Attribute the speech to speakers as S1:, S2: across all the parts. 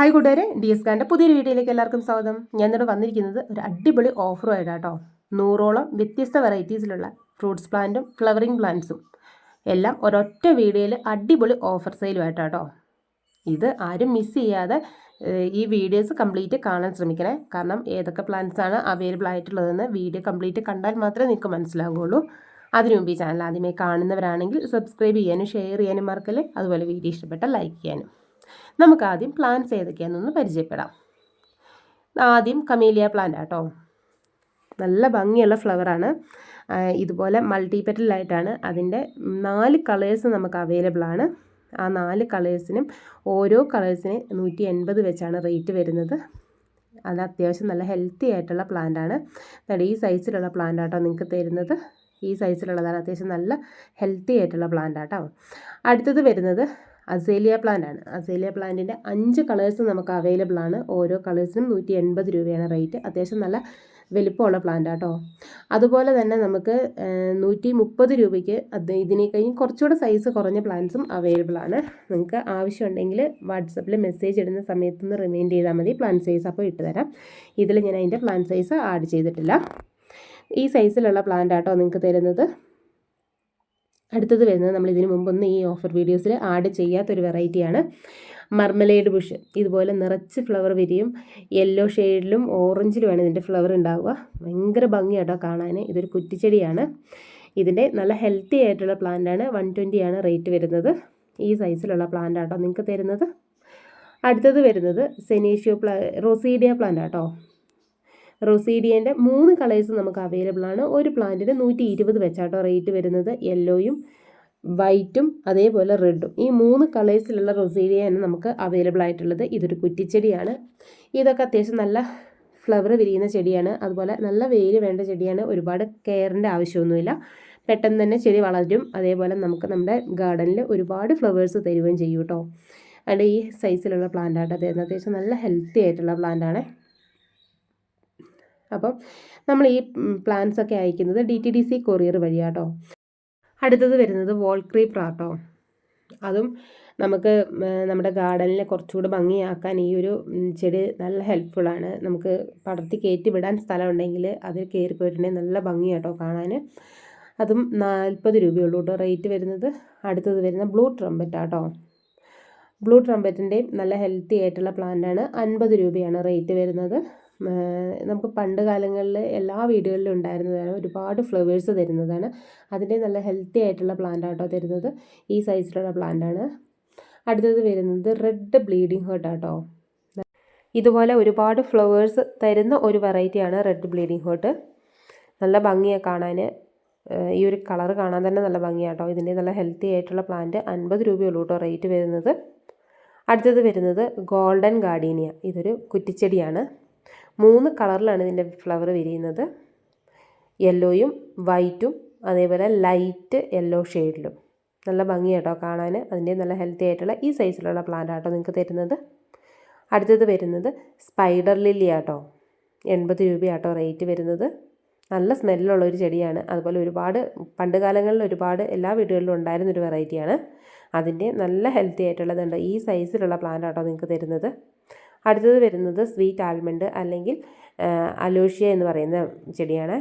S1: Hi കൂട്ടുകാരെ D S Kante പുതിയൊരു വീഡിയോയിലേക്ക് എല്ലാവർക്കും സ്വാഗതം. ഞാൻ ഇന്നിവിടെ വന്നിരിക്കുന്നത് ഒരു അടിപൊളി ഓഫറുമായിട്ടാണ് കേട്ടോ. നൂറോളം വ്യത്യസ്ത വെറൈറ്റീസിലുള്ള ഫ്രൂട്ട്സ് പ്ലാന്റും ഫ്ലവറിംഗ് പ്ലാന്റ്സും എല്ലാം ഒരൊറ്റ വീഡിയോയിൽ അടിപൊളി ഓഫർ സെയിലുമായിട്ടാട്ടോ ഇത് ആരും മിസ് ചെയ്യാതെ ഈ വീഡിയോസ് കംപ്ലീറ്റ് കാണാൻ ശ്രമിക്കണേ. കാരണം ഏതൊക്കെ പ്ലാന്റ്സ് ആണ് അവൈലബിൾ ആയിട്ടുള്ളതെന്ന് വീഡിയോ കംപ്ലീറ്റ് കണ്ടാൽ മാത്രമേ നിങ്ങൾക്ക് മനസ്സിലാവുകയുള്ളൂ. അതിനു മുമ്പ് ഈ ചാനൽ ആദ്യമായി കാണുന്നവരാണെങ്കിൽ സബ്സ്ക്രൈബ് ചെയ്യാനും ഷെയർ ചെയ്യാനും മറക്കല്ലേ. അതുപോലെ വീഡിയോ ഇഷ്ടപ്പെട്ട ലൈക്ക് ചെയ്യാനും. നമുക്ക് ആദ്യം പ്ലാന്റ്സ് ഏതൊക്കെയാണെന്നൊന്ന് പരിചയപ്പെടാം. ആദ്യം കമീലിയ പ്ലാന്റ് ആട്ടോ. നല്ല ഭംഗിയുള്ള ഫ്ലവറാണ് ഇതുപോലെ മൾട്ടി പെറ്റലായിട്ടാണ് അതിന്റെ നാല് കളേഴ്സ് നമുക്ക് അവൈലബിൾ ആണ്. ആ നാല് കളേഴ്സിനും ഓരോ കളേഴ്സിന് നൂറ്റി എൺപത് വെച്ചാണ് റേറ്റ് വരുന്നത്. അത് അത്യാവശ്യം നല്ല ഹെൽത്തി ആയിട്ടുള്ള പ്ലാന്റാണ് ദാ ഈ സൈസിലുള്ള പ്ലാന്റ് ആട്ടോ നിങ്ങൾക്ക് തരുന്നത്. ഈ സൈസിലുള്ളതാണ് അത്യാവശ്യം നല്ല ഹെൽത്തി ആയിട്ടുള്ള പ്ലാന്റ് ആട്ടോ. അടുത്തത് വരുന്നത് അസേലിയ പ്ലാന്റ് ആണ്. അസേലിയ പ്ലാന്റിന്റെ അഞ്ച് കളേഴ്സ് നമുക്ക് അവൈലബിൾ ആണ്. ഓരോ കളേഴ്സിനും നൂറ്റി എൺപത് രൂപയാണ് റേറ്റ് അത്യാവശ്യം നല്ല വലിപ്പമുള്ള പ്ലാന്റ് ആട്ടോ അതുപോലെ തന്നെ നമുക്ക് നൂറ്റി മുപ്പത് രൂപയ്ക്ക് അത് ഇതിനെ കഴിഞ്ഞ് കുറച്ചുകൂടെ സൈസ് കുറഞ്ഞ പ്ലാന്റ്സും അവൈലബിൾ ആണ്. നിങ്ങൾക്ക് ആവശ്യമുണ്ടെങ്കിൽ വാട്സപ്പിൽ മെസ്സേജ് ഇടുന്ന സമയത്ത് നിന്ന് റിമൈൻഡ് ചെയ്താൽ മതി. പ്ലാന്റ് സൈസ് അപ്പോൾ ഇട്ട് തരാം. ഇതിൽ ഞാൻ അതിന്റെ പ്ലാന്റ് സൈസ് ആഡ് ചെയ്തിട്ടില്ല. ഈ സൈസിലുള്ള പ്ലാന്റ് ആട്ടോ നിങ്ങൾക്ക് തരുന്നത്. അടുത്തത് വരുന്നത് നമ്മൾ ഇതിന് മുമ്പൊന്നും ഈ ഓഫർ വീഡിയോസിൽ ആഡ് ചെയ്യാത്തൊരു വെറൈറ്റിയാണ് മർമലേഡ് ബുഷ് ഇതുപോലെ നിറച്ച് ഫ്ലവർ വിരിയും യെല്ലോ ഷെയ്ഡിലും ഓറഞ്ചിലുമാണ് ഇതിന്റെ ഫ്ലവർ ഉണ്ടാവുക. ഭയങ്കര ഭംഗിയാട്ടോ കാണാൻ ഇതൊരു കുറ്റിച്ചെടിയാണ്. ഇതിന്റെ നല്ല ഹെൽത്തി ആയിട്ടുള്ള പ്ലാന്റാണ് വൺ ട്വന്റിയാണ് റേറ്റ് വരുന്നത്. ഈ സൈസിലുള്ള പ്ലാന്റ് ആട്ടോ നിങ്ങൾക്ക് തരുന്നത്. അടുത്തത് വരുന്നത് സെനീഷ്യോ പ്ലാ റോസീഡിയ പ്ലാന്റ് ആട്ടോ. റൊസീഡിയന്റെ മൂന്ന് കളേഴ്സ് നമുക്ക് അവൈലബിൾ ആണ്. ഒരു പ്ലാന്റിന് നൂറ്റി ഇരുപത് വെച്ചാട്ടോ റേറ്റ് വരുന്നത്. യെല്ലോയും വൈറ്റും അതേപോലെ റെഡും. ഈ മൂന്ന് കളേഴ്സിലുള്ള റൊസീഡിയാണ് നമുക്ക് അവൈലബിൾ ആയിട്ടുള്ളത്. ഇതൊരു കുറ്റിച്ചെടിയാണ്. ഇതൊക്കെ അത്യാവശ്യം നല്ല ഫ്ലവർ വിരിയുന്ന ചെടിയാണ്. അതുപോലെ നല്ല വെയിൽ വേണ്ട ചെടിയാണ്. ഒരുപാട് കെയറിന്റെ ആവശ്യമൊന്നുമില്ല. പെട്ടെന്ന് തന്നെ ചെടി വളരും. അതേപോലെ നമുക്ക് നമ്മുടെ ഗാർഡനിൽ ഒരുപാട് ഫ്ലവേഴ്സ് തരുകയും ചെയ്യും കേട്ടോ അതിന്റെ ഈ സൈസിലുള്ള പ്ലാന്റ് ആട്ടോ അത്യാവശ്യം നല്ല ഹെൽത്തി ആയിട്ടുള്ള പ്ലാന്റ് ആണ് അപ്പം നമ്മൾ ഈ പ്ലാൻസ് ഒക്കെ അയക്കുന്നത് D T D C courier വഴിയാട്ടോ. അടുത്തത് വരുന്നത് വോൾ ക്രീപ്പർ ആട്ടോ. അതും നമുക്ക് നമ്മുടെ ഗാർഡനിൽ കുറച്ചുകൂടി ഭംഗിയാക്കാൻ ഈ ഒരു ചെടി നല്ല ഹെൽപ്ഫുള്ളാണ് നമുക്ക് പടർത്തി കയറ്റി വിടാൻ സ്ഥലമുണ്ടെങ്കിൽ അതിൽ കയറി പോയിട്ടുണ്ടെങ്കിൽ നല്ല ഭംഗിയാട്ടോ കാണാൻ. അതും നാൽപ്പത് രൂപയുള്ളൂ കേട്ടോ റേറ്റ് വരുന്നത്. അടുത്തത് വരുന്ന ബ്ലൂ ട്രംപറ്റ് ആട്ടോ. ബ്ലൂ ട്രംപറ്റിന്റെയും നല്ല ഹെൽത്തി ആയിട്ടുള്ള പ്ലാന്റാണ് അൻപത് രൂപയാണ് റേറ്റ് വരുന്നത്. നമുക്ക് പണ്ട് കാലങ്ങളിൽ എല്ലാ വീടുകളിലും ഉണ്ടായിരുന്നതാണ് ഒരുപാട് ഫ്ലവേഴ്സ് തരുന്നതാണ്. അതിന്റെ നല്ല ഹെൽത്തി ആയിട്ടുള്ള പ്ലാന്റ് ആട്ടോ തരുന്നത്. ഈ സൈസിലുള്ള പ്ലാന്റാണ് അടുത്തത് വരുന്നത് റെഡ് ബ്ലീഡിംഗ് ഹേർട്ട് ആട്ടോ. ഇതുപോലെ ഒരുപാട് ഫ്ലവേഴ്സ് തരുന്ന ഒരു വെറൈറ്റിയാണ് റെഡ് ബ്ലീഡിംഗ് ഹേർട്ട് നല്ല ഭംഗിയാണ് കാണാൻ. ഈ ഒരു കളർ കാണാൻ തന്നെ നല്ല ഭംഗിയാട്ടോ ഇതിന്റെ നല്ല ഹെൽത്തി ആയിട്ടുള്ള പ്ലാന്റ് അൻപത് രൂപയുള്ളൂ കേട്ടോ റേറ്റ് വരുന്നത്. അടുത്തത് വരുന്നത് ഗോൾഡൻ ഗാർഡീനിയ. ഇതൊരു കുറ്റിച്ചെടിയാണ്. മൂന്ന് കളറിലാണ് ഇതിന്റെ ഫ്ലവർ വിരിയുന്നത്. യെല്ലോയും വൈറ്റും അതേപോലെ ലൈറ്റ് യെല്ലോ ഷെയ്ഡിലും. നല്ല ഭംഗിയാട്ടോ കാണാൻ. അതിന്റെ നല്ല ഹെൽത്തി ആയിട്ടുള്ള ഈ സൈസിലുള്ള പ്ലാന്റ് ആട്ടോ നിങ്ങൾക്ക് തരുന്നത്. അടുത്തത് വരുന്നത് സ്പൈഡർ ലില്ലി ആട്ടോ. എൺപത് രൂപയാട്ടോ റേറ്റ് വരുന്നത്. നല്ല സ്മെല്ലുള്ള ഒരു ചെടിയാണ്. അതുപോലെ ഒരുപാട് പണ്ട് കാലങ്ങളിൽ ഒരുപാട് എല്ലാ വീടുകളിലും ഉണ്ടായിരുന്നൊരു വെറൈറ്റിയാണ്. അതിന്റെ നല്ല ഹെൽത്തി ആയിട്ടുള്ളതുണ്ട് ഈ സൈസിലുള്ള പ്ലാന്റ് ആട്ടോ നിങ്ങൾക്ക് തരുന്നത്. അടുത്തത് വരുന്നത് സ്വീറ്റ് ആൽമണ്ട് അല്ലെങ്കിൽ അലോഷ്യ എന്ന് പറയുന്ന ചെടിയാണ്.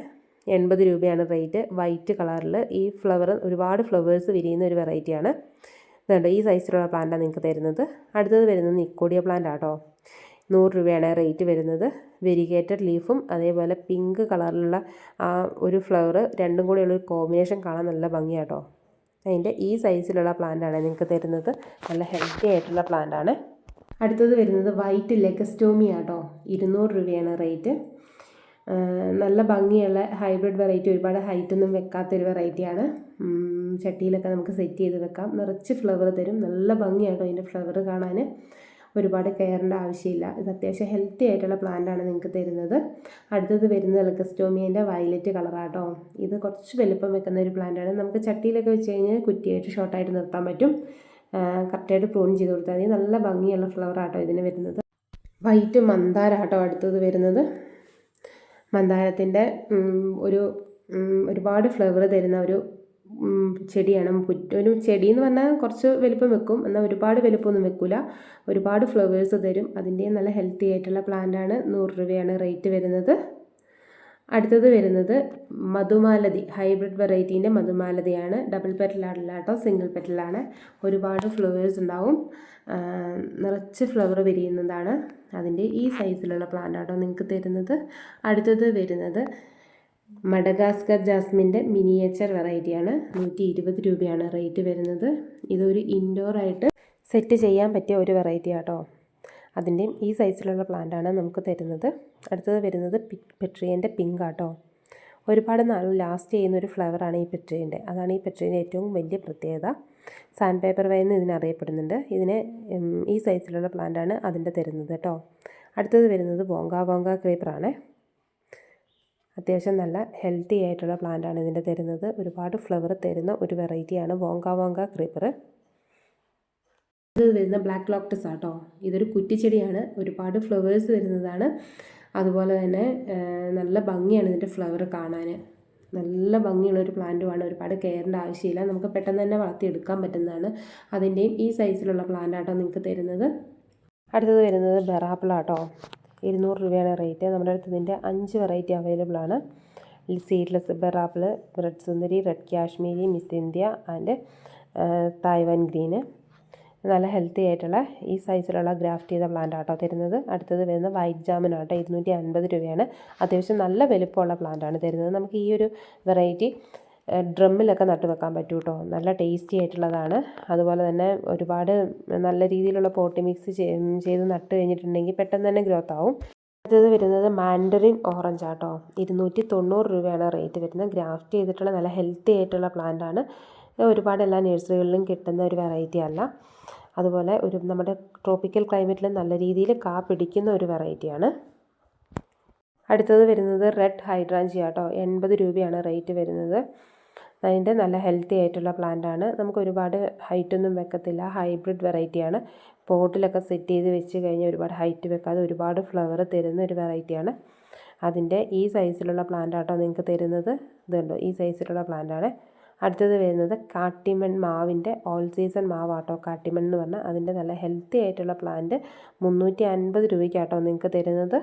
S1: എൺപത് രൂപയാണ് റേറ്റ്. വൈറ്റ് കളറിൽ ഈ ഫ്ലവർ ഒരുപാട് ഫ്ലവേഴ്സ് വിരിയുന്ന ഒരു വെറൈറ്റിയാണ്. ഇതുണ്ട് ഈ സൈസിലുള്ള പ്ലാന്റാണ് നിങ്ങൾക്ക് തരുന്നത്. അടുത്തത് വരുന്നത് നിക്കോഡിയ പ്ലാന്റ് ആട്ടോ നൂറ് രൂപയാണ് റേറ്റ് വരുന്നത്. വെരിഗേറ്റഡ് ലീഫും അതേപോലെ പിങ്ക് കളറിലുള്ള ആ ഒരു ഫ്ലവർ രണ്ടും കൂടെയുള്ള ഒരു കോമ്പിനേഷൻ കാണാൻ നല്ല ഭംഗിയാട്ടോ. അതിന്റെ ഈ സൈസിലുള്ള പ്ലാന്റാണ് നിങ്ങൾക്ക് തരുന്നത്. നല്ല ഹെൽത്തി ആയിട്ടുള്ള പ്ലാന്റാണ്. അടുത്തത് വരുന്നത് വൈറ്റ് ലെഗസ്റ്റോമി ആട്ടോ ഇരുന്നൂറ് രൂപയാണ് റേറ്റ് നല്ല ഭംഗിയുള്ള ഹൈബ്രിഡ് വെറൈറ്റി ഒരുപാട് ഹൈറ്റ് ഹൈറ്റൊന്നും വെക്കാത്തൊരു വെറൈറ്റിയാണ് ചട്ടിയിലൊക്കെ നമുക്ക് സെറ്റ് ചെയ്ത് വെക്കാം. നിറച്ച് ഫ്ലവർ തരും. നല്ല ഭംഗിയാട്ടോ അതിന്റെ ഫ്ലവർ കാണാൻ ഒരുപാട് കെയറിന്റെ ആവശ്യമില്ല. ഇത് അത്യാവശ്യം ഹെൽത്തി ആയിട്ടുള്ള പ്ലാന്റാണ് നിങ്ങൾക്ക് തരുന്നത്. അടുത്തത് വരുന്നത് ലെഗസ്റ്റോമിയന്റെ വയലറ്റ് കളറാട്ടോ ഇത് കുറച്ച് വലുപ്പം വെക്കുന്ന ഒരു പ്ലാന്റാണ് നമുക്ക് ചട്ടിയിലൊക്കെ വെച്ച് കഴിഞ്ഞാൽ കുറ്റിയായിട്ട് ഷോർട്ടായിട്ട് നിർത്താൻ പറ്റും. കറക്റ്റായിട്ട് പ്രൂൺ ചെയ്ത് കൊടുത്താൽ മതി. നല്ല ഭംഗിയുള്ള ഫ്ലവർ ആട്ടോ ഇതിന് വരുന്നത്. വൈറ്റ് മന്ദാര ആട്ടോ അടുത്തത് വരുന്നത്. മന്ദാരത്തിന്റെ ഒരു ഒരുപാട് ഫ്ലവർ തരുന്ന ഒരു ചെടിയാണ്. ഒരു ചെടി എന്ന് പറഞ്ഞാൽ കുറച്ച് വലുപ്പം വെക്കും. എന്നാൽ ഒരുപാട് വലിപ്പമൊന്നും വെക്കില്ല ഒരുപാട് ഫ്ലവേഴ്സ് തരും. അതിന്റെ നല്ല ഹെൽത്തി ആയിട്ടുള്ള പ്ലാന്റാണ് നൂറ് രൂപയാണ് റേറ്റ് വരുന്നത്. അടുത്തത് വരുന്നത് മധുമാലതി ഹൈബ്രിഡ് വെറൈറ്റീന്റെ മധുമാലതിയാണ്. ഡബിൾ പെറ്റലാണല്ല കേട്ടോ സിംഗിൾ പെറ്റലാണ് ഒരുപാട് ഫ്ലവേഴ്സ് ഉണ്ടാവും. നിറച്ച് ഫ്ലവർ വിരിയുന്നതാണ് അതിന്റെ ഈ സൈസിലുള്ള പ്ലാന്റ് ആട്ടോ നിങ്ങൾക്ക് തരുന്നത്. അടുത്തത് വരുന്നത് മഡഗാസ്കർ ജാസ്മിന്റെ മിനിയേച്ചർ വെറൈറ്റിയാണ് നൂറ്റി ഇരുപത് രൂപയാണ് റേറ്റ് വരുന്നത്. ഇതൊരു ഇൻഡോർ ആയിട്ട് സെറ്റ് ചെയ്യാൻ പറ്റിയ ഒരു വെറൈറ്റി ആട്ടോ. അതിന്റെയും ഈ സൈസിലുള്ള പ്ലാന്റാണ് നമുക്ക് തരുന്നത്. അടുത്തത് വരുന്നത് പെട്രിയന്റെ പിങ്ക് ആട്ടോ. ഒരുപാട് നാൾ ലാസ്റ്റ് ചെയ്യുന്ന ഒരു ഫ്ലവറാണ് ഈ പെട്രീന്റെ അതാണ് ഈ പെട്രീന്റെ ഏറ്റവും വലിയ പ്രത്യേകത. സാൻഡ് പേപ്പർ വൈ എന്ന് ഇതിനറിയപ്പെടുന്നുണ്ട് ഇതിന് ഈ സൈസിലുള്ള പ്ലാന്റാണ് അതിന്റെ തരുന്നത് കേട്ടോ. അടുത്തത് വരുന്നത് ബോങ്ക ബോങ്ക ക്രീപ്പറാണ് അത്യാവശ്യം നല്ല ഹെൽത്തി ആയിട്ടുള്ള പ്ലാന്റാണ് ഇതിന്റെ തരുന്നത്. ഒരുപാട് ഫ്ലവർ തരുന്ന ഒരു വെറൈറ്റിയാണ് ബോങ്ക ബോങ്ക ക്രീപ്പർ. വരുന്ന ബ്ലാക്ക് ലോക്ടസ് ആട്ടോ. ഇതൊരു കുറ്റിച്ചെടിയാണ്. ഒരുപാട് ഫ്ലവേഴ്സ് വരുന്നതാണ്. അതുപോലെ തന്നെ നല്ല ഭംഗിയാണ് ഇതിന്റെ ഫ്ലവർ കാണാൻ നല്ല ഭംഗിയുള്ള ഒരു പ്ലാന്റുമാണ് ഒരുപാട് കെയറിന്റെ ആവശ്യമില്ല. നമുക്ക് പെട്ടെന്ന് തന്നെ വളർത്തിയെടുക്കാൻ പറ്റുന്നതാണ്. അതിന്റെയും ഈ സൈസിലുള്ള പ്ലാന്റ് ആട്ടോ നിങ്ങൾക്ക് തരുന്നത്. അടുത്തത് വരുന്നത് ബെറാപ്പിളാട്ടോ ഇരുന്നൂറ് രൂപയാണ് റേറ്റ് നമ്മുടെ അടുത്ത് ഇതിന്റെ അഞ്ച് വെറൈറ്റി അവൈലബിൾ ആണ്. Seedless ബെറാപ്പിൾ red Sundari red Kashmiri Miss India and Taiwan green നല്ല ഹെൽത്തി ആയിട്ടുള്ള ഈ സൈസിലുള്ള ഗ്രാഫ്റ്റ് ചെയ്ത പ്ലാന്റ് ആട്ടോ തരുന്നത്. അടുത്തത് വരുന്ന വൈറ്റ് ജാമിൻ ആട്ടോ. ഇരുന്നൂറ്റി അൻപത് രൂപയാണ്. അത്യാവശ്യം നല്ല വലുപ്പമുള്ള പ്ലാന്റാണ് തരുന്നത്. നമുക്ക് ഈ ഒരു വെറൈറ്റി ഡ്രമ്മിലൊക്കെ നട്ടു വെക്കാൻ പറ്റും കേട്ടോ നല്ല ടേസ്റ്റി ആയിട്ടുള്ളതാണ്. അതുപോലെ തന്നെ ഒരുപാട് നല്ല രീതിയിലുള്ള പോട്ടി മിക്സ് ചെയ്ത് നട്ട് കഴിഞ്ഞിട്ടുണ്ടെങ്കിൽ പെട്ടെന്ന് തന്നെ ഗ്രോത്ത് ആവും. അടുത്തത് വരുന്നത് മാൻഡറിൻ ഓറഞ്ച് ആട്ടോ. ഇരുന്നൂറ്റി തൊണ്ണൂറ് രൂപയാണ് റേറ്റ് വരുന്നത്. ഗ്രാഫ്റ്റ് ചെയ്തിട്ടുള്ള നല്ല ഹെൽത്തി ആയിട്ടുള്ള പ്ലാന്റ് ആണ്. ഒരുപാട് എല്ലാ നഴ്സറികളിലും കിട്ടുന്ന ഒരു വെറൈറ്റി അല്ല. അതുപോലെ ഒരു നമ്മുടെ ട്രോപ്പിക്കൽ ക്ലൈമറ്റിൽ നല്ല രീതിയിൽ കാ പിടിക്കുന്ന ഒരു വെറൈറ്റിയാണ് അടുത്തത് വരുന്നത് റെഡ് ഹൈഡ്രാഞ്ചി ആട്ടോ എൺപത് രൂപയാണ് റേറ്റ് വരുന്നത്. അതിന്റെ നല്ല ഹെൽത്തി ആയിട്ടുള്ള പ്ലാന്റ് ആണ്. നമുക്ക് ഒരുപാട് ഹൈറ്റൊന്നും വെക്കത്തില്ല. ഹൈബ്രിഡ് വെറൈറ്റിയാണ് പോട്ടിലൊക്കെ സെറ്റ് ചെയ്ത് വെച്ച് കഴിഞ്ഞാൽ ഒരുപാട് ഹൈറ്റ് വെക്കാതെ ഒരുപാട് ഫ്ലവർ തരുന്ന ഒരു വെറൈറ്റിയാണ് അതിന്റെ ഈ സൈസിലുള്ള പ്ലാന്റ് ആട്ടോ നിങ്ങൾക്ക് തരുന്നത്. ഇതുണ്ടോ? ഈ സൈസിലുള്ള പ്ലാന്റാണ് അടുത്തത് വരുന്നത് കാട്ടിമൺ മാവിന്റെ ഓൾ സീസൺ മാവാട്ടോ. കാട്ടിമൺ എന്ന് പറഞ്ഞാൽ അതിന്റെ നല്ല ഹെൽത്തി ആയിട്ടുള്ള പ്ലാന്റ് മുന്നൂറ്റി അൻപത് രൂപയ്ക്കാട്ടോ നിങ്ങൾക്ക് തരുന്നത്.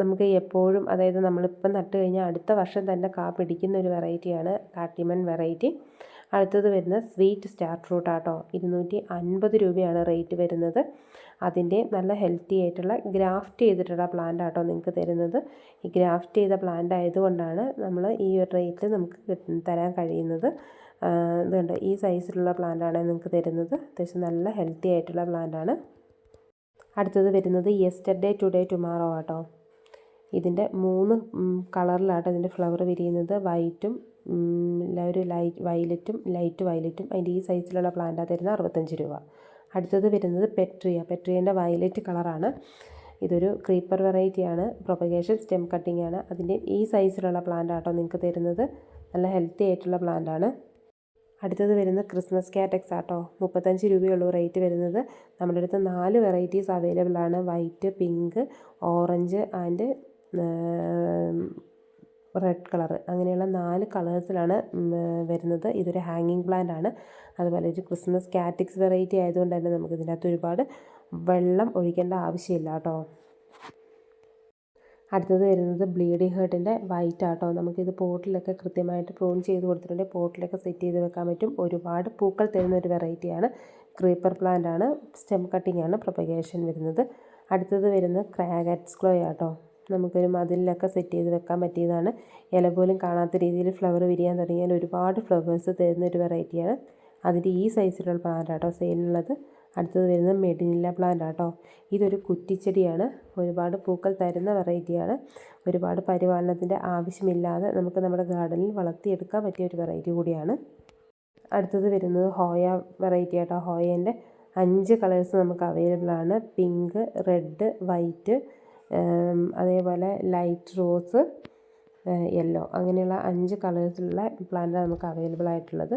S1: നമുക്ക് എപ്പോഴും അതായത് നമ്മളിപ്പം നട്ട് കഴിഞ്ഞാൽ അടുത്ത വർഷം തന്നെ കാ പിടിക്കുന്ന ഒരു വെറൈറ്റിയാണ് കാട്ടിമൺ വെറൈറ്റി അടുത്തത് വരുന്ന സ്വീറ്റ് സ്റ്റാർ ഫ്രൂട്ട് ആട്ടോ. ഇരുന്നൂറ്റി അൻപത് രൂപയാണ് റേറ്റ് വരുന്നത്. അതിന്റെ നല്ല ഹെൽത്തി ആയിട്ടുള്ള ഗ്രാഫ്റ്റ് ചെയ്തിട്ടുള്ള പ്ലാന്റ് ആട്ടോ നിങ്ങൾക്ക് തരുന്നത്. ഈ ഗ്രാഫ്റ്റ് ചെയ്ത പ്ലാന്റ് ആയതുകൊണ്ടാണ് നമ്മൾ ഈ ഒരു റേറ്റിൽ നമുക്ക് തരാൻ കഴിയുന്നത്. ഇതുണ്ട്. ഈ സൈസിലുള്ള പ്ലാന്റാണ് നിങ്ങൾക്ക് തരുന്നത്. അത്യാവശ്യം നല്ല ഹെൽത്തി ആയിട്ടുള്ള പ്ലാന്റാണ് അടുത്തത് വരുന്നത് യെസ്റ്റർഡേ ടുഡേ ടുമാറോ ആട്ടോ. ഇതിന്റെ മൂന്ന് കളറിലാട്ടോ ഇതിന്റെ ഫ്ലവർ വിരിയുന്നത്. വൈറ്റും ഒരു ലൈറ്റ് വയലറ്റും ലൈറ്റ് വയലറ്റും അതിന്റെ ഈ സൈസിലുള്ള പ്ലാന്റാണ് തരുന്നത് അറുപത്തഞ്ച് രൂപ. അടുത്തത് വരുന്നത് പെട്രിയ. പെട്രിയന്റെ വയലറ്റ് കളറാണ്. ഇതൊരു ക്രീപ്പർ വെറൈറ്റിയാണ് പ്രൊപ്പഗേഷൻ സ്റ്റെം കട്ടിംഗ് ആണ്. അതിന്റെ ഈ സൈസിലുള്ള പ്ലാന്റ് ആട്ടോ നിങ്ങൾക്ക് തരുന്നത്. നല്ല ഹെൽത്തി ആയിട്ടുള്ള പ്ലാന്റ് ആണ്. അടുത്തത് വരുന്നത് ക്രിസ്മസ് കാറ്റക്സ് ആട്ടോ. മുപ്പത്തഞ്ച് രൂപയുള്ളൂ റേറ്റ് വരുന്നത്. നമ്മുടെ അടുത്ത് നാല് വെറൈറ്റീസ് അവൈലബിൾ ആണ്. White pink orange and red colour അങ്ങനെയുള്ള നാല് കളേഴ്സിലാണ് വരുന്നത്. ഇതൊരു ഹാങ്ങിങ് പ്ലാന്റ് ആണ്. അതുപോലെ ഒരു ക്രിസ്മസ് കാറ്റിക്സ് വെറൈറ്റി ആയതുകൊണ്ട് തന്നെ നമുക്ക് ഇതിനകത്ത് ഒരുപാട് വെള്ളം ഒഴിക്കേണ്ട ആവശ്യമില്ല കേട്ടോ. അടുത്തത് വരുന്നത് ബ്ലീഡിങ് ഹേർട്ടിന്റെ വൈറ്റ് ആട്ടോ. നമുക്കിത് പോട്ടിലൊക്കെ കൃത്യമായിട്ട് പ്രൂൺ ചെയ്ത് കൊടുത്തിട്ടുണ്ട്. പോട്ടിലൊക്കെ സെറ്റ് ചെയ്ത് വെക്കാൻ പറ്റും. ഒരുപാട് പൂക്കൾ തരുന്ന ഒരു വെറൈറ്റിയാണ് ക്രീപ്പർ പ്ലാന്റ് ആണ്. സ്റ്റെം കട്ടിംഗ് ആണ് പ്രൊപ്പഗേഷൻ വരുന്നത്. അടുത്തത് വരുന്നത് ക്രാഗറ്റ്സ് ക്ലോ ആട്ടോ. നമുക്കൊരു മതിലിലൊക്കെ സെറ്റ് ചെയ്ത് വെക്കാൻ പറ്റിയതാണ്. ഇല പോലും കാണാത്ത രീതിയിൽ ഫ്ലവർ വിരിയാൻ തുടങ്ങിയാൽ ഒരുപാട് ഫ്ലവേഴ്സ് തരുന്ന ഒരു വെറൈറ്റിയാണ്. അതിന്റെ ഈ സൈസിലുള്ള പ്ലാന്റ് ആട്ടോ സെയിലുള്ളത് അടുത്തത് വരുന്നത് മെഡിനില്ല പ്ലാന്റ് ആട്ടോ ഇതൊരു കുറ്റിച്ചെടിയാണ്. ഒരുപാട് പൂക്കൾ തരുന്ന വെറൈറ്റിയാണ്. ഒരുപാട് പരിപാലനത്തിന്റെ ആവശ്യമില്ലാതെ നമുക്ക് നമ്മുടെ ഗാർഡനിൽ വളർത്തിയെടുക്കാൻ പറ്റിയ ഒരു വെറൈറ്റി കൂടിയാണ്. അടുത്തത് വരുന്നത് ഹോയ വെറൈറ്റി ആട്ടോ ഹോയേന്റെ അഞ്ച് കളേഴ്സ് നമുക്ക് അവൈലബിൾ ആണ് പിങ്ക് റെഡ് വൈറ്റ് അതേപോലെ ലൈറ്റ് റോസ് യെല്ലോ അങ്ങനെയുള്ള അഞ്ച് കളേഴ്സിലുള്ള പ്ലാന്റാണ് നമുക്ക് അവൈലബിൾ ആയിട്ടുള്ളത്.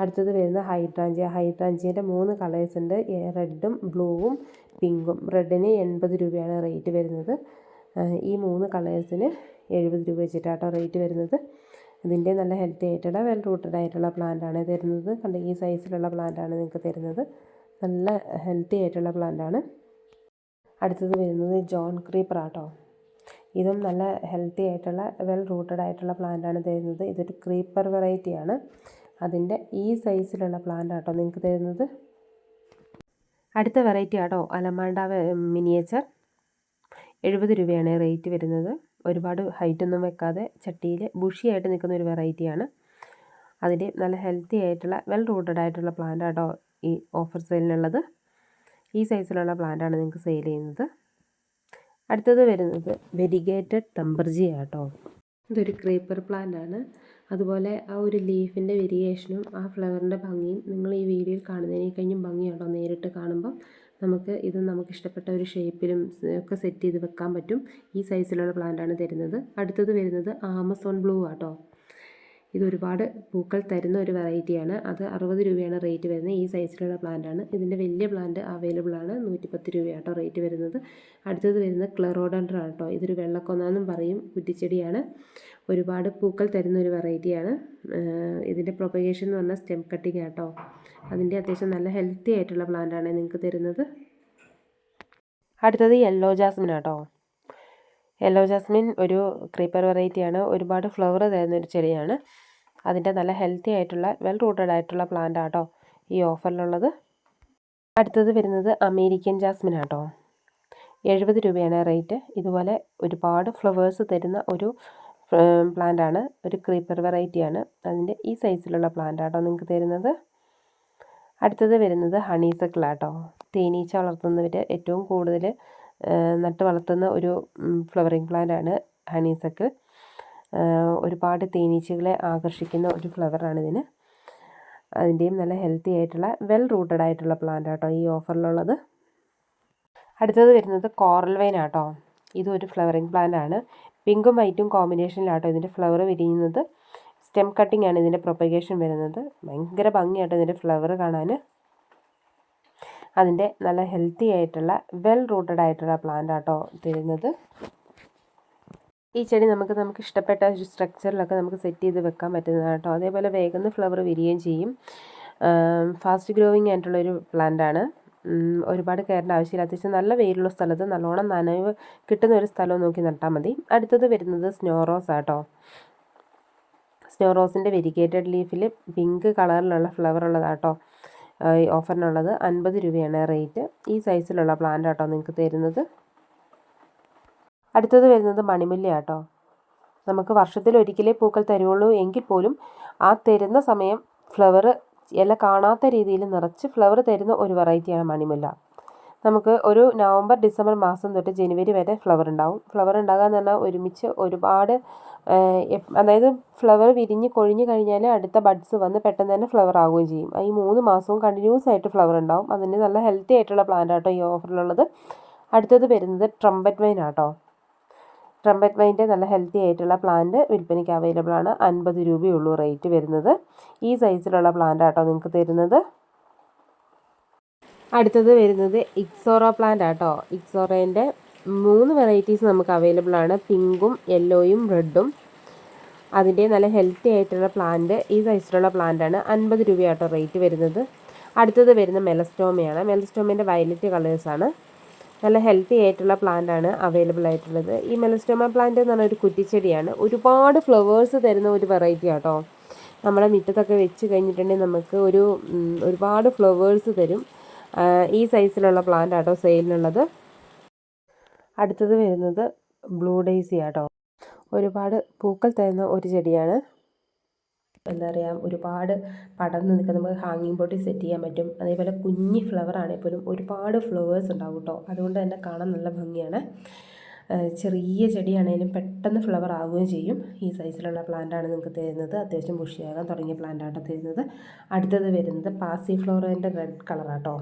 S1: അടുത്തത് വരുന്നത് ഹൈഡ്രാഞ്ചിയ ഹൈഡ്രാഞ്ചിയന്റെ മൂന്ന് കളേഴ്സ് ഉണ്ട്. റെഡും ബ്ലൂവും പിങ്കും റെഡിന് എൺപത് രൂപയാണ് റേറ്റ് വരുന്നത്. ഈ മൂന്ന് കളേഴ്സിന് എഴുപത് രൂപ വെച്ചിട്ടാട്ടോ റേറ്റ് വരുന്നത്. ഇതിന്റെ നല്ല ഹെൽത്തി ആയിട്ടുള്ള വെൽ റൂട്ടഡ് ആയിട്ടുള്ള പ്ലാന്റാണ് തരുന്നത്. കണ്ട ഈ സൈസിലുള്ള പ്ലാന്റാണ് നിങ്ങൾക്ക് തരുന്നത്. നല്ല ഹെൽത്തി ആയിട്ടുള്ള പ്ലാന്റാണ് അടുത്തത് വരുന്നത് ജോൺ ക്രീപ്പർ ആട്ടോ ഇതും നല്ല ഹെൽത്തി ആയിട്ടുള്ള വെൽ റൂട്ടഡ് ആയിട്ടുള്ള പ്ലാന്റാണ് തരുന്നത്. ഇതൊരു ക്രീപ്പർ വെറൈറ്റിയാണ് അതിന്റെ ഈ സൈസിലുള്ള പ്ലാന്റ് ആട്ടോ നിങ്ങൾക്ക് തരുന്നത്. അടുത്ത വെറൈറ്റി ആട്ടോ അലമാണ്ട മിനിയേച്ചർ. എഴുപത് രൂപയാണ് റേറ്റ് വരുന്നത്. ഒരുപാട് ഹൈറ്റൊന്നും വെക്കാതെ ചട്ടിയിൽ ബുഷിയായിട്ട് നിൽക്കുന്ന ഒരു വെറൈറ്റിയാണ് അതിന്റെ നല്ല ഹെൽത്തി ആയിട്ടുള്ള വെൽ റൂട്ടഡ് ആയിട്ടുള്ള പ്ലാന്റ് ആട്ടോ ഈ ഓഫർ സെയിലിനുള്ളത്. ഈ സൈസിലുള്ള പ്ലാന്റാണ് നിങ്ങൾക്ക് സെയിൽ ചെയ്യുന്നത്. അടുത്തത് വരുന്നത് വെരിഗേറ്റഡ് തമ്പർജി ആട്ടോ ഇതൊരു ക്രീപ്പർ പ്ലാന്റ് ആണ് അതുപോലെ ആ ഒരു ലീഫിന്റെ വെരിയേഷനും ആ ഫ്ലവറിന്റെ ഭംഗിയും നിങ്ങൾ ഈ വീഡിയോയിൽ കാണുന്നതിനെ കഴിഞ്ഞും ഭംഗിയാട്ടോ നേരിട്ട് കാണുമ്പം നമുക്ക് ഇത് നമുക്ക് ഇഷ്ടപ്പെട്ട ഒരു ഷേപ്പിലും ഒക്കെ സെറ്റ് ചെയ്ത് വെക്കാൻ പറ്റും. ഈ സൈസിലുള്ള പ്ലാന്റാണ് തരുന്നത്. അടുത്തത് വരുന്നത് ആമസോൺ ബ്ലൂ ആട്ടോ ഇത് ഒരുപാട് പൂക്കൾ തരുന്ന ഒരു വെറൈറ്റിയാണ് അത് അറുപത് രൂപയാണ് റേറ്റ് വരുന്നത്. ഈ സൈസിലുള്ള പ്ലാന്റാണ് ഇതിന്റെ വലിയ പ്ലാന്റ് അവൈലബിൾ ആണ്. നൂറ്റിപ്പത്ത് രൂപയാട്ടോ റേറ്റ് വരുന്നത്. അടുത്തത് വരുന്നത് ക്ലറോഡൻഡ്ര ആട്ടോ. ഇതൊരു വെള്ളക്കൊന്നാന്നും പറയും. കുറ്റിച്ചെടിയാണ്. ഒരുപാട് പൂക്കൾ തരുന്ന ഒരു വെറൈറ്റിയാണ് ഇതിന്റെ പ്രൊപ്പഗേഷൻ എന്ന് പറഞ്ഞാൽ സ്റ്റെം കട്ടിങ് ആട്ടോ. അതിന്റെ അത്യാവശ്യം നല്ല ഹെൽത്തി ആയിട്ടുള്ള പ്ലാന്റാണ് നിങ്ങൾക്ക് തരുന്നത്. അടുത്തത് യെല്ലോ ജാസ്മിൻ ആട്ടോ. യെല്ലോ ജാസ്മിൻ ഒരു ക്രീപ്പർ വെറൈറ്റിയാണ് ഒരുപാട് ഫ്ലവർ തരുന്ന ഒരു ചെടിയാണ്. അതിന്റെ നല്ല ഹെൽത്തി ആയിട്ടുള്ള വെൽ റൂട്ടഡ് ആയിട്ടുള്ള പ്ലാന്റ് ആട്ടോ ഈ ഓഫറിലുള്ളത് അടുത്തത് വരുന്നത് അമേരിക്കൻ ജാസ്മിൻ ആട്ടോ. എഴുപത് രൂപയാണ് റേറ്റ് ഇതുപോലെ ഒരുപാട് ഫ്ലവേഴ്സ് തരുന്ന ഒരു പ്ലാന്റ് ആണ്. ഒരു ക്രീപ്പർ വെറൈറ്റിയാണ് അതിന്റെ ഈ സൈസിലുള്ള പ്ലാന്റ് ആട്ടോ നിങ്ങൾക്ക് തരുന്നത്. അടുത്തത് വരുന്നത് ഹണീസക്കിൾ ആട്ടോ. തേനീച്ച വളർത്തുന്നവർ ഏറ്റവും കൂടുതൽ നട്ട് വളർത്തുന്ന ഒരു ഫ്ലവറിങ് പ്ലാന്റ് ആണ് ഹണീസക്കിൾ ഒരുപാട് തേനീച്ചകളെ ആകർഷിക്കുന്ന ഒരു ഫ്ലവറാണ് ഇതിന്. അതിന്റെയും നല്ല ഹെൽത്തി ആയിട്ടുള്ള വെൽ റൂട്ടഡ് ആയിട്ടുള്ള പ്ലാന്റ് ആട്ടോ ഈ ഓഫറിലുള്ളത് അടുത്തത് വരുന്നത് കോറൽ വൈൻ ആട്ടോ. ഒരു ഫ്ലവറിങ് പ്ലാന്റ് ആണ്. പിങ്കും വൈറ്റും കോമ്പിനേഷനിലാട്ടോ ഇതിന്റെ ഫ്ലവർ വിരിയുന്നത്. സ്റ്റെം കട്ടിംഗ് ആണ് ഇതിന്റെ പ്രൊപ്പഗേഷൻ വരുന്നത്. ഭയങ്കര ഭംഗിയാട്ടോ ഇതിന്റെ ഫ്ലവർ കാണാൻ അതിന്റെ നല്ല ഹെൽത്തി ആയിട്ടുള്ള വെൽ റൂട്ടഡ് ആയിട്ടുള്ള പ്ലാന്റ് ആട്ടോ തരുന്നത്. ഈ ചെടി നമുക്ക് നമുക്ക് ഇഷ്ടപ്പെട്ട ഒരു സ്ട്രക്ചറിലൊക്കെ നമുക്ക് സെറ്റ് ചെയ്ത് വെക്കാൻ പറ്റുന്നതാണ് കേട്ടോ. അതേപോലെ വേഗം ഫ്ലവർ വിരിയുകയും ചെയ്യും. ഫാസ്റ്റ് ഗ്രോയിങ് ആയിട്ടുള്ളൊരു പ്ലാന്റാണ് ഒരുപാട് കയറേണ്ട ആവശ്യമില്ല. അത്യാവശ്യം നല്ല വെയിലുള്ള സ്ഥലത്ത് നല്ലോണം നനവ് കിട്ടുന്ന ഒരു സ്ഥലം നോക്കി നട്ടാൽ മതി. അടുത്തത് വരുന്നത് സ്നോ റോസ് ആട്ടോ. സ്നോ റോസിന്റെ വെരിഗേറ്റഡ് ലീഫിൽ പിങ്ക് കളറിലുള്ള ഫ്ലവർ ഉള്ളതാട്ടോ. ഓഫറിനുള്ളത് അൻപത് രൂപയാണ് റേറ്റ്. ഈ സൈസിലുള്ള പ്ലാന്റ് ആട്ടോ നിങ്ങൾക്ക് തരുന്നത്. അടുത്തത് വരുന്നത് മണിമുല്ല ആട്ടോ. നമുക്ക് വർഷത്തിൽ ഒരിക്കലേ പൂക്കൾ തരുള്ളൂ എങ്കിൽ പോലും ആ തരുന്ന സമയം ഫ്ലവർ ഇല കാണാത്ത രീതിയിൽ നിറച്ച് ഫ്ലവർ തരുന്ന ഒരു വെറൈറ്റിയാണ് മണിമുല്ല. നമുക്ക് ഒരു നവംബർ ഡിസംബർ മാസം തൊട്ട് ജനുവരി വരെ ഫ്ലവർ ഉണ്ടാവും. ഫ്ലവർ ഉണ്ടാകാൻ പറഞ്ഞാൽ ഒരുമിച്ച് ഒരുപാട് അതായത് ഫ്ലവർ വിരിഞ്ഞ് കൊഴിഞ്ഞ് കഴിഞ്ഞാൽ അടുത്ത ബഡ്സ് വന്ന് പെട്ടെന്ന് തന്നെ ഫ്ലവർ ആവുകയും ചെയ്യും. ഈ മൂന്ന് മാസവും കണ്ടിന്യൂസ് ആയിട്ട് ഫ്ലവർ ഉണ്ടാവും. അതിന് നല്ല ഹെൽത്തി ആയിട്ടുള്ള പ്ലാന്റ് ആട്ടോ ഈ ഓഫറിലുള്ളത് അടുത്തത് വരുന്നത് ട്രംപറ്റ് വൈൻ ആട്ടോ. ട്രംപറ്റ് വൈന്റെ നല്ല ഹെൽത്തി ആയിട്ടുള്ള പ്ലാന്റ് വിൽപ്പനയ്ക്ക് അവൈലബിൾ ആണ്. അൻപത് രൂപയുള്ളൂ റേറ്റ് വരുന്നത്. ഈ സൈസിലുള്ള പ്ലാന്റ് ആട്ടോ നിങ്ങൾക്ക് തരുന്നത്. അടുത്തത് വരുന്നത് ഇക്സോറോ പ്ലാന്റ് ആട്ടോ. ഇക്സോറേന്റെ മൂന്ന് വെറൈറ്റീസ് നമുക്ക് അവൈലബിൾ ആണ്. പിങ്കും യെല്ലോയും റെഡും അതിന്റെ നല്ല ഹെൽത്തി ആയിട്ടുള്ള പ്ലാന്റ് ഈ സൈസിലുള്ള പ്ലാന്റ് ആണ് അൻപത് രൂപയാട്ടോ റേറ്റ് വരുന്നത്. അടുത്തത് വരുന്ന മെലസ്റ്റോമയാണ് മെലസ്റ്റോമേന്റെ വയലറ്റ് കളേഴ്സാണ് നല്ല ഹെൽത്തി ആയിട്ടുള്ള പ്ലാന്റ് ആണ് അവൈലബിൾ ആയിട്ടുള്ളത്. ഈ മെലസ്റ്റോമ പ്ലാന്റ് എന്ന് പറഞ്ഞ ഒരു കുറ്റിച്ചെടിയാണ്. ഒരുപാട് ഫ്ലവേഴ്സ് തരുന്ന ഒരു വെറൈറ്റി ആട്ടോ. നമ്മുടെ മുറ്റത്തൊക്കെ വെച്ച് കഴിഞ്ഞിട്ടുണ്ടെങ്കിൽ നമുക്ക് ഒരു ഒരുപാട് ഫ്ലവേഴ്സ് തരും. ഈ സൈസിലുള്ള പ്ലാന്റ് ആട്ടോ സെയിലിനുള്ളത് അടുത്തത് വരുന്നത് ബ്ലൂ ഡേസി ആട്ടോ. ഒരുപാട് പൂക്കൾ തരുന്ന ഒരു ചെടിയാണ്. എന്താ പറയുക ഒരുപാട് പടർന്ന് നിൽക്കുന്ന നമുക്ക് ഹാങ്ങിങ് ബോട്ടിൽ സെറ്റ് ചെയ്യാൻ പറ്റും. അതേപോലെ കുഞ്ഞി ഫ്ലവർ ആണെങ്കിൽ പോലും ഒരുപാട് ഫ്ലവേഴ്സ് ഉണ്ടാവും കേട്ടോ അതുകൊണ്ട് തന്നെ കാണാൻ നല്ല ഭംഗിയാണ്. ചെറിയ ചെടിയാണെങ്കിലും പെട്ടെന്ന് ഫ്ലവർ ആവുകയും ചെയ്യും. ഈ സൈസിലുള്ള പ്ലാന്റാണ് നിങ്ങൾക്ക് തരുന്നത്. അത്യാവശ്യം ബുഷിയാകാൻ തുടങ്ങിയ പ്ലാന്റാണ് തരുന്നത്. അടുത്തത് വരുന്നത് പാസി ഫ്ലോറിന്റെ റെഡ് കളറാട്ടോ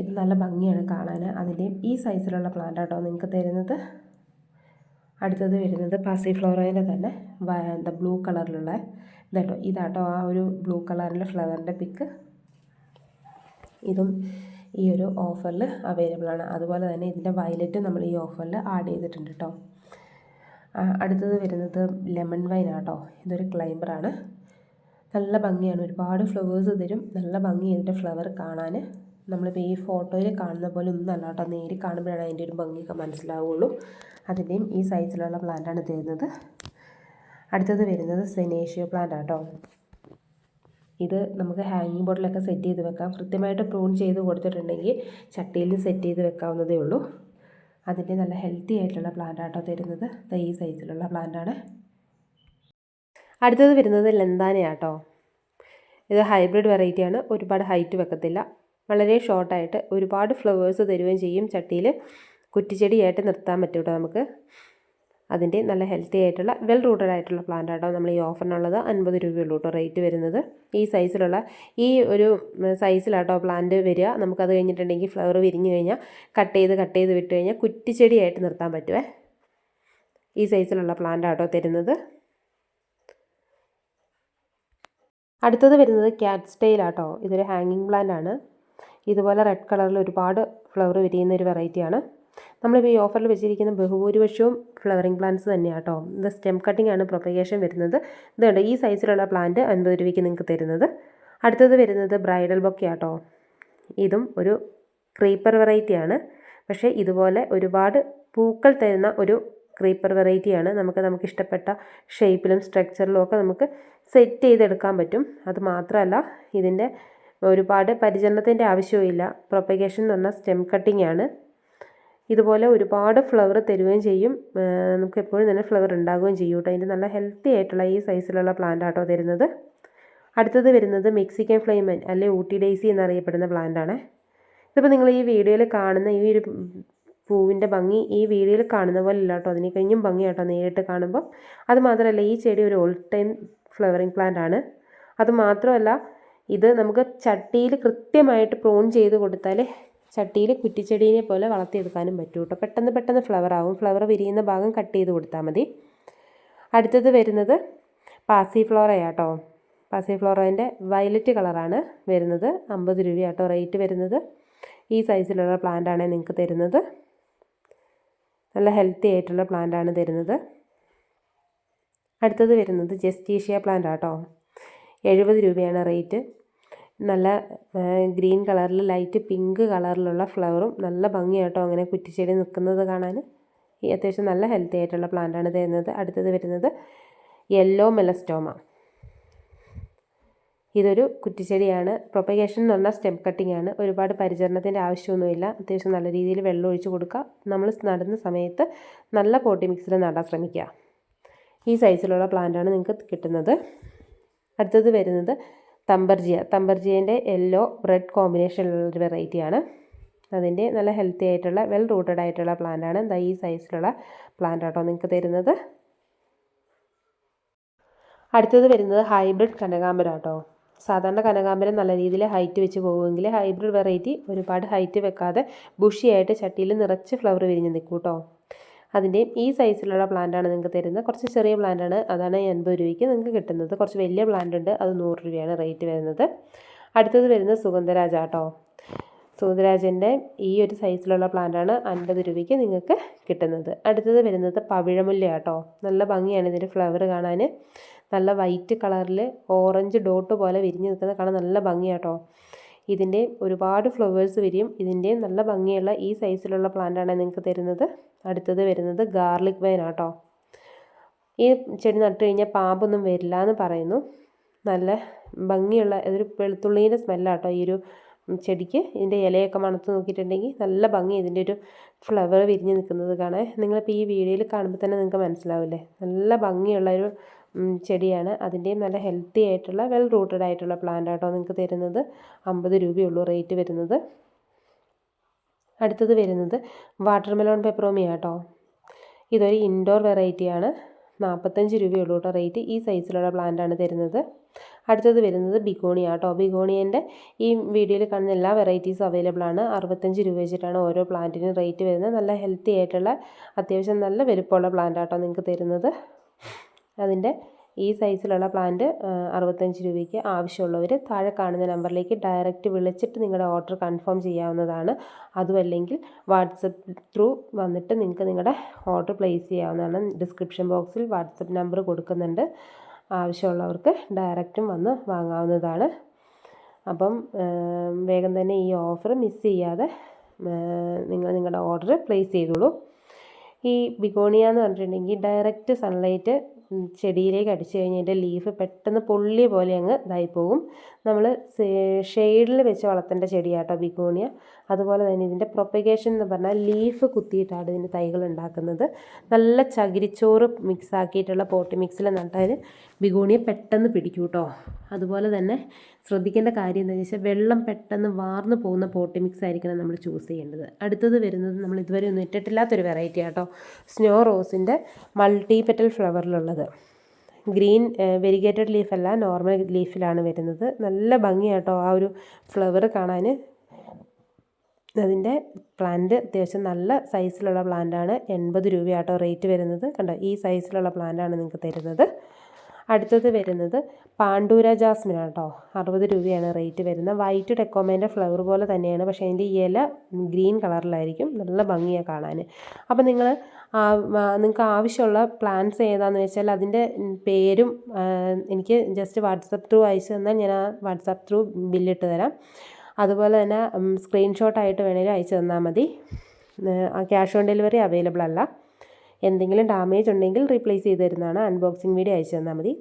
S1: ഇത് നല്ല ഭംഗിയാണ് കാണാൻ. അതിന്റെയും ഈ സൈസിലുള്ള പ്ലാന്റ് ആട്ടോ നിങ്ങൾക്ക് തരുന്നത്. അടുത്തത് വരുന്നത് പാസി ഫ്ലോറേന്റെ തന്നെ എന്താ ബ്ലൂ കളറിലുള്ള ഇതാട്ടോ. ഇതാട്ടോ ആ ഒരു ബ്ലൂ കളറിലെ ഫ്ലവറിന്റെ പിക്ക് ഇതും ഈ ഒരു ഓഫറിൽ അവൈലബിൾ ആണ്. അതുപോലെ തന്നെ ഇതിന്റെ വയലറ്റ് നമ്മൾ ഈ ഓഫറിൽ ആഡ് ചെയ്തിട്ടുണ്ട് കേട്ടോ അടുത്തത് വരുന്നത് ലെമൺ വൈൻ ആട്ടോ. ഇതൊരു ക്ലൈംബറാണ് നല്ല ഭംഗിയാണ്. ഒരുപാട് ഫ്ലവേഴ്സ് തരും. നല്ല ഭംഗി ഇതിന്റെ ഫ്ലവർ കാണാൻ. നമ്മളിപ്പോൾ ഈ ഫോട്ടോയിൽ കാണുന്ന പോലെ ഒന്നും അല്ല കേട്ടോ. നേരിൽ കാണുമ്പോഴാണ് അതിന്റെ ഒരു ഭംഗിയൊക്കെ മനസ്സിലാവുള്ളൂ. അതിന്റെയും ഈ സൈസിലുള്ള പ്ലാന്റാണ് തരുന്നത്. അടുത്തത് വരുന്നത് സെനേഷ്യോ പ്ലാന്റ് ആട്ടോ ഇത് നമുക്ക് ഹാങ്ങിങ് ബോട്ടിലൊക്കെ സെറ്റ് ചെയ്ത് വെക്കാം. കൃത്യമായിട്ട് പ്രൂൺ ചെയ്ത് കൊടുത്തിട്ടുണ്ടെങ്കിൽ ചട്ടിയിൽ സെറ്റ് ചെയ്ത് വെക്കാവുന്നതേ ഉള്ളൂ. അതിന്റെ നല്ല ഹെൽത്തി ആയിട്ടുള്ള പ്ലാന്റ് ആട്ടോ തരുന്നത്. ഈ സൈസിലുള്ള പ്ലാന്റാണ് അടുത്തത് വരുന്നത് ലെന്താനയാട്ടോ ഇത് ഹൈബ്രിഡ് വെറൈറ്റിയാണ് ഒരുപാട് ഹൈറ്റ് വെക്കത്തില്ല. വളരെ ഷോർട്ടായിട്ട് ഒരുപാട് ഫ്ലവേഴ്സ് തരുകയും ചെയ്യും. ചട്ടിയിൽ കുറ്റിച്ചെടിയായിട്ട് നിർത്താൻ പറ്റും കേട്ടോ നമുക്ക്. അതിന്റെ നല്ല ഹെൽത്തി ആയിട്ടുള്ള വെൽ റൂട്ടഡ് ആയിട്ടുള്ള പ്ലാന്റ് ആട്ടോ നമ്മൾ ഈ ഓഫറിനുള്ളത് അൻപത് രൂപയുള്ളൂ കേട്ടോ റേറ്റ് വരുന്നത്. ഈ സൈസിലുള്ള ഈ ഒരു സൈസിലാട്ടോ പ്ലാന്റ് വരിക. നമുക്കത് കഴിഞ്ഞിട്ടുണ്ടെങ്കിൽ ഫ്ലവർ വിരിഞ്ഞു കഴിഞ്ഞാൽ കട്ട് ചെയ്ത് കട്ട് ചെയ്ത് വിട്ട് കഴിഞ്ഞാൽ കുറ്റിച്ചെടിയായിട്ട് നിർത്താൻ പറ്റുമേ ഈ സൈസിലുള്ള പ്ലാന്റ് ആട്ടോ തരുന്നത്. അടുത്തത് വരുന്നത് ക്യാറ്റ് സ്റ്റൈലാട്ടോ ഇതൊരു ഹാങ്ങിങ് പ്ലാന്റ് ആണ്. ഇതുപോലെ റെഡ് കളറിൽ ഒരുപാട് ഫ്ലവർ വിരിയുന്ന ഒരു വെറൈറ്റിയാണ് നമ്മളിപ്പോൾ ഈ ഓഫറിൽ വെച്ചിരിക്കുന്ന ബഹുഭൂരിപക്ഷവും ഫ്ലവറിങ് പ്ലാന്റ്സ് തന്നെയാണ് കേട്ടോ ഇത് സ്റ്റെം കട്ടിംഗ് ആണ് പ്രൊപ്പഗേഷൻ വരുന്നത്. ഇതുണ്ട് ഈ സൈസിലുള്ള പ്ലാന്റ് അൻപത് രൂപയ്ക്ക് നിങ്ങൾക്ക് തരുന്നത്. അടുത്തത് വരുന്നത് ബ്രൈഡൽ ബൊക്കെ ആട്ടോ ഇതും ഒരു ക്രീപ്പർ വെറൈറ്റിയാണ് പക്ഷേ ഇതുപോലെ ഒരുപാട് പൂക്കൾ തരുന്ന ഒരു ക്രീപ്പർ വെറൈറ്റിയാണ് നമുക്ക് നമുക്ക് ഇഷ്ടപ്പെട്ട ഷേപ്പിലും സ്ട്രക്ചറിലും ഒക്കെ നമുക്ക് സെറ്റ് ചെയ്തെടുക്കാൻ പറ്റും. അത് മാത്രമല്ല ഇതിന്റെ ഒരുപാട് പരിചരണത്തിന്റെ ആവശ്യമില്ല പ്രൊപ്പഗേഷൻ എന്ന് പറഞ്ഞാൽ സ്റ്റെം കട്ടിംഗ് ആണ്. ഇതുപോലെ ഒരുപാട് ഫ്ലവർ തരുകയും ചെയ്യും. നമുക്ക് എപ്പോഴും തന്നെ ഫ്ലവർ ഉണ്ടാകുകയും ചെയ്യും കേട്ടോ. അതിന്റെ നല്ല ഹെൽത്തി ആയിട്ടുള്ള ഈ സൈസിലുള്ള പ്ലാന്റ് ആട്ടോ തരുന്നത്. അടുത്തത് വരുന്നത് മെക്സിക്കൻ ഫ്ലൈമൻ അല്ലെ ഊട്ടി ഡേസി എന്നറിയപ്പെടുന്ന പ്ലാന്റ് ആണ്. ഇതിപ്പോൾ നിങ്ങൾ ഈ വീഡിയോയിൽ കാണുന്ന ഈ ഒരു പൂവിന്റെ ഭംഗി ഈ വീഡിയോയിൽ കാണുന്ന പോലെ ഇല്ല കേട്ടോ. അതിനെ കഴിഞ്ഞും ഭംഗി കേട്ടോ നേരിട്ട് കാണുമ്പോൾ അത് മാത്രമല്ല ഈ ചെടി ഒരു ഓൾ ടൈം ഫ്ലവറിങ് പ്ലാന്റ് ആണ്. അത് മാത്രമല്ല ഇത് നമുക്ക് ചട്ടിയിൽ കൃത്യമായിട്ട് പ്രോൺ ചെയ്ത് കൊടുത്താൽ ചട്ടിയിൽ കുറ്റിച്ചെടീനെ പോലെ വളർത്തിയെടുക്കാനും പറ്റും കേട്ടോ. പെട്ടെന്ന് പെട്ടെന്ന് ഫ്ലവർ ആവും. ഫ്ലവർ വിരിയുന്ന ഭാഗം കട്ട് ചെയ്ത് കൊടുത്താൽ മതി. അടുത്തത് വരുന്നത് പാസി ഫ്ലോറയാട്ടോ പാസി ഫ്ലോറേന്റെ വയലറ്റ് കളറാണ് വരുന്നത്. അമ്പത് രൂപയാട്ടോ റേറ്റ് വരുന്നത്. ഈ സൈസിലുള്ള പ്ലാന്റാണ് നിങ്ങൾക്ക് തരുന്നത്. നല്ല ഹെൽത്തി ആയിട്ടുള്ള പ്ലാന്റാണ് തരുന്നത്. അടുത്തത് വരുന്നത് ജസ്റ്റീഷ്യ പ്ലാന്റ് ആട്ടോ എഴുപത് രൂപയാണ് റേറ്റ്. നല്ല ഗ്രീൻ കളറിൽ ലൈറ്റ് പിങ്ക് കളറിലുള്ള ഫ്ലവറും നല്ല ഭംഗിയാട്ടോ അങ്ങനെ കുറ്റിച്ചെടി നിൽക്കുന്നത് കാണാൻ ഈ അത്യാവശ്യം നല്ല ഹെൽത്തി ആയിട്ടുള്ള പ്ലാന്റാണ് തരുന്നത് അടുത്തത് വരുന്നത് യെല്ലോ മെലസ്റ്റോമ. ഇതൊരു കുറ്റിച്ചെടിയാണ്. പ്രൊപ്പഗേഷൻ എന്ന് പറഞ്ഞാൽ സ്റ്റെം കട്ടിംഗ് ആണ്. ഒരുപാട് പരിചരണത്തിന്റെ ആവശ്യമൊന്നുമില്ല. അത്യാവശ്യം നല്ല രീതിയിൽ വെള്ളം ഒഴിച്ച് കൊടുക്കുക. നമ്മൾ നടുന്ന സമയത്ത് നല്ല പോട്ടി മിക്സിൽ നടാൻ ശ്രമിക്കുക. ഈ സൈസിലുള്ള പ്ലാന്റാണ് നിങ്ങൾക്ക് കിട്ടുന്നത്. അടുത്തത് വരുന്നത് തമ്പർജിയ. തമ്പർജിയേന്റെ യെല്ലോ റെഡ് കോമ്പിനേഷനിലുള്ള ഒരു വെറൈറ്റിയാണ് അതിന്റെ നല്ല ഹെൽത്തി ആയിട്ടുള്ള വെൽ റൂട്ടഡ് ആയിട്ടുള്ള പ്ലാന്റാണ് എന്താ ഈ സൈസിലുള്ള പ്ലാന്റ് ആട്ടോ നിങ്ങൾക്ക് തരുന്നത്. അടുത്തത് വരുന്നത് ഹൈബ്രിഡ് കനകാമ്പരം ആട്ടോ. സാധാരണ കനകാമ്പരം നല്ല രീതിയിൽ ഹൈറ്റ് വെച്ച് പോകുമെങ്കിൽ ഹൈബ്രിഡ് വെറൈറ്റി ഒരുപാട് ഹൈറ്റ് വെക്കാതെ ബുഷിയായിട്ട് ചട്ടിയിൽ നിറച്ച് ഫ്ലവർ വിരിഞ്ഞ് നിൽക്കും കേട്ടോ അതിന്റെയും ഈ സൈസിലുള്ള പ്ലാന്റാണ് നിങ്ങൾക്ക് തരുന്നത്. കുറച്ച് ചെറിയ പ്ലാന്റാണ്. അതാണ് എൺപത് രൂപയ്ക്ക് നിങ്ങൾക്ക് കിട്ടുന്നത്. കുറച്ച് വലിയ പ്ലാന്റ് ഉണ്ട് അത് നൂറ് രൂപയാണ് റേറ്റ് വരുന്നത്. അടുത്തത് വരുന്നത് സുഗന്ധരാജ കേട്ടോ സുഗന്ധരാജന്റെ ഈ ഒരു സൈസിലുള്ള പ്ലാന്റാണ് അൻപത് രൂപയ്ക്ക് നിങ്ങൾക്ക് കിട്ടുന്നത്. അടുത്തത് വരുന്നത് പവിഴമുല്ല കേട്ടോ നല്ല ഭംഗിയാണ് ഇതിന്റെ ഫ്ലവർ കാണാൻ. നല്ല വൈറ്റ് കളറിൽ ഓറഞ്ച് ഡോട്ട് പോലെ വിരിഞ്ഞ് നിൽക്കുന്ന കാണാൻ നല്ല ഭംഗിയാട്ടോ ഇതിന്റെ ഒരുപാട് ഫ്ലവേഴ്സ് വരും. ഇതിന്റെ നല്ല ഭംഗിയുള്ള ഈ സൈസിലുള്ള പ്ലാന്റാണ് നിങ്ങൾക്ക് തരുന്നത്. അടുത്തത് വരുന്നത് ഗാർലിക് വൈൻ ആട്ടോ ഈ ചെടി നട്ട് കഴിഞ്ഞാൽ പാമ്പൊന്നും വരില്ല എന്ന് പറയുന്നു. നല്ല ഭംഗിയുള്ള ഇതൊരു വെളുത്തുള്ളീന്റെ സ്മെല്ലാട്ടോ ഈ ഒരു ചെടിക്ക്. ഇതിന്റെ ഇലയൊക്കെ മണത്ത് നോക്കിയിട്ടുണ്ടെങ്കിൽ നല്ല ഭംഗി ഇതിന്റെ ഒരു ഫ്ലവർ വിരിഞ്ഞ് നിൽക്കുന്നത് കാണാൻ. നിങ്ങളിപ്പോൾ ഈ വീഡിയോയിൽ കാണുമ്പോൾ തന്നെ നിങ്ങൾക്ക് മനസ്സിലാവില്ലേ? നല്ല ഭംഗിയുള്ള ഒരു ചെടിയാണ്. അതിന്റെയും നല്ല ഹെൽത്തി ആയിട്ടുള്ള വെൽ റൂട്ടഡ് ആയിട്ടുള്ള പ്ലാന്റ് ആട്ടോ നിങ്ങൾക്ക് തരുന്നത്. അമ്പത് രൂപയുള്ളൂ റേറ്റ് വരുന്നത്. അടുത്തത് വരുന്നത് വാട്ടർ മെലോൺ പെപ്രോമിയ കേട്ടോ ഇതൊരു ഇൻഡോർ വെറൈറ്റിയാണ് നാൽപ്പത്തഞ്ച് രൂപയുള്ളൂ കേട്ടോ റേറ്റ് ഈ സൈസിലുള്ള പ്ലാന്റാണ് തരുന്നത്. അടുത്തത് വരുന്നത് ബിഗോണിയ കേട്ടോ ബിഗോണിയന്റെ ഈ വീഡിയോയിൽ കാണുന്ന എല്ലാ വെറൈറ്റീസും അവൈലബിൾ ആണ്. അറുപത്തഞ്ച് രൂപ വെച്ചിട്ടാണ് ഓരോ പ്ലാന്റിനും റേറ്റ് വരുന്നത്. നല്ല ഹെൽത്തി ആയിട്ടുള്ള അത്യാവശ്യം നല്ല വലുപ്പമുള്ള പ്ലാന്റ് ആട്ടോ നിങ്ങൾക്ക് തരുന്നത്. അതിന്റെ ഈ സൈസിലുള്ള പ്ലാന്റ് അറുപത്തഞ്ച് രൂപയ്ക്ക് ആവശ്യമുള്ളവർ താഴെ കാണുന്ന നമ്പറിലേക്ക് ഡയറക്റ്റ് വിളിച്ചിട്ട് നിങ്ങളുടെ ഓർഡർ കൺഫേം ചെയ്യാവുന്നതാണ്. അതുമല്ലെങ്കിൽ വാട്സപ്പ് ത്രൂ വന്നിട്ട് നിങ്ങൾക്ക് നിങ്ങളുടെ ഓർഡർ പ്ലേസ് ചെയ്യാവുന്നതാണ്. ഡിസ്ക്രിപ്ഷൻ ബോക്സിൽ വാട്സപ്പ് നമ്പർ കൊടുക്കുന്നുണ്ട്. ആവശ്യമുള്ളവർക്ക് ഡയറക്റ്റും വന്ന് വാങ്ങാവുന്നതാണ്. അപ്പം വേഗം തന്നെ ഈ ഓഫർ മിസ് ചെയ്യാതെ നിങ്ങൾ നിങ്ങളുടെ ഓർഡർ പ്ലേസ് ചെയ്തോളൂ. ഈ ബിഗോണിയ എന്ന് പറഞ്ഞിട്ടുണ്ടെങ്കിൽ ഡയറക്റ്റ് സൺലൈറ്റ് ചെടിയിലേക്ക് അടിച്ചു കഴിഞ്ഞാൽ അതിന്റെ ലീഫ് പെട്ടെന്ന് പൊള്ളിയ പോലെ അങ്ങ് ഇതായി പോകും നമ്മൾ ഷെയ്ഡിൽ വെച്ച് വളർത്തേണ്ട ചെടിയാട്ടോ ബിഗോണിയ അതുപോലെ തന്നെ ഇതിന്റെ പ്രൊപ്പഗേഷൻ എന്ന് പറഞ്ഞാൽ ലീഫ് കുത്തിയിട്ടാണ് ഇതിന്റെ തൈകൾ ഉണ്ടാക്കുന്നത്. നല്ല ചകിരിച്ചോറ് മിക്സ് ആക്കിയിട്ടുള്ള പോട്ടി മിക്സിൽ നട്ടാൽ ബിഗോണിയ പെട്ടെന്ന് പിടിക്കും കേട്ടോ അതുപോലെ തന്നെ ശ്രദ്ധിക്കേണ്ട കാര്യം എന്താണെന്ന് വെച്ചാൽ വെള്ളം പെട്ടെന്ന് വാർന്നു പോകുന്ന പോട്ടി മിക്സ് ആയിരിക്കണം നമ്മൾ ചൂസ് ചെയ്യേണ്ടത്. അടുത്തത് വരുന്നത് നമ്മൾ ഇതുവരെ ഒന്നും ഇട്ടിട്ടില്ലാത്തൊരു വെറൈറ്റി ആട്ടോ. സ്നോ റോസിന്റെ മൾട്ടി പെറ്റൽ ഫ്ലവറിലുള്ളത് ഗ്രീൻ വെരിഗേറ്റഡ് ലീഫല്ല നോർമൽ ലീഫിലാണ് വരുന്നത്. നല്ല ഭംഗിയാട്ടോ ആ ഒരു ഫ്ലവർ കാണാൻ അതിന്റെ പ്ലാന്റ് അത്യാവശ്യം നല്ല സൈസിലുള്ള പ്ലാന്റാണ്. എൺപത് രൂപയാട്ടോ റേറ്റ് വരുന്നത്. കണ്ടോ ഈ സൈസിലുള്ള പ്ലാന്റാണ് നിങ്ങൾക്ക് തരുന്നത്. അടുത്തത് വരുന്നത് പാണ്ടൂര ജാസ്മിൻ കേട്ടോ. അറുപത് രൂപയാണ് റേറ്റ് വരുന്നത്. വൈറ്റ് ഡെക്കോമേന്റെ ഫ്ലവർ പോലെ തന്നെയാണ്. പക്ഷേ അതിന്റെ ഇല ഗ്രീൻ കളറിലായിരിക്കും നല്ല ഭംഗിയാണ് കാണാൻ അപ്പോൾ നിങ്ങൾ നിങ്ങൾക്ക് ആവശ്യമുള്ള പ്ലാന്റ്സ് ഏതാണെന്ന് വെച്ചാൽ അതിന്റെ പേരും എനിക്ക് ജസ്റ്റ് വാട്സപ്പ് ത്രൂ അയച്ചു തന്നാൽ ഞാൻ ആ വാട്സപ്പ് ത്രൂ ബില്ലിട്ട് തരാം. അതുപോലെ തന്നെ സ്ക്രീൻഷോട്ടായിട്ട് വേണമെങ്കിലും അയച്ചു തന്നാൽ മതി. ക്യാഷ് ഓൺ ഡെലിവറി അവൈലബിൾ അല്ല. എന്തെങ്കിലും ഡാമേജ് ഉണ്ടെങ്കിൽ റീപ്ലേസ് ചെയ്ത് തരുന്നതാണ് അൺബോക്സിങ് വീഡിയോ അയച്ചു തന്നാൽ മതി.